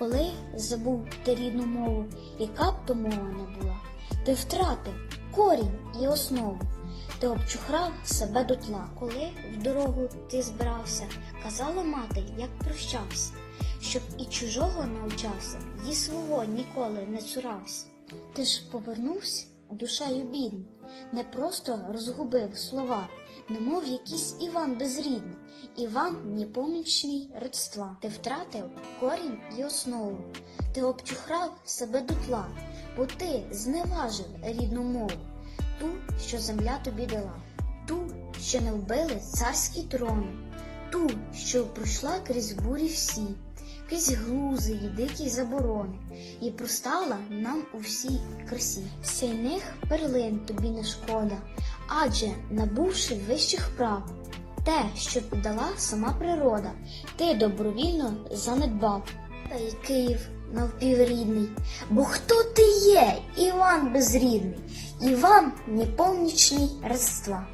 Коли забув ти рідну мову, яка б то мова не була, ти втратив корінь і основу, ти обчухрав себе дотла. Коли в дорогу ти збирався, казала мати, як прощався, щоб і чужого навчався, і свого ніколи не цурався. Ти ж повернувся душею бідна, не просто розгубив слова, немов якийсь Іван безрідний, Іван непомічний родства. Ти втратив корінь і основу, ти обчухрав себе дотла, бо ти зневажив рідну мову, ту, що земля тобі дала, ту, що не вбили царські трони, ту, що пройшла крізь бурі всі, крізь грузи і дикі заборони, і простала нам у всій красі. Сяйних перлин тобі не шкода, адже набувши вищих прав, те, що дала сама природа, ти добровільно занедбав. Та й Київ навпіврідний, бо хто ти є, Іван безрідний, Іван непомічний родства.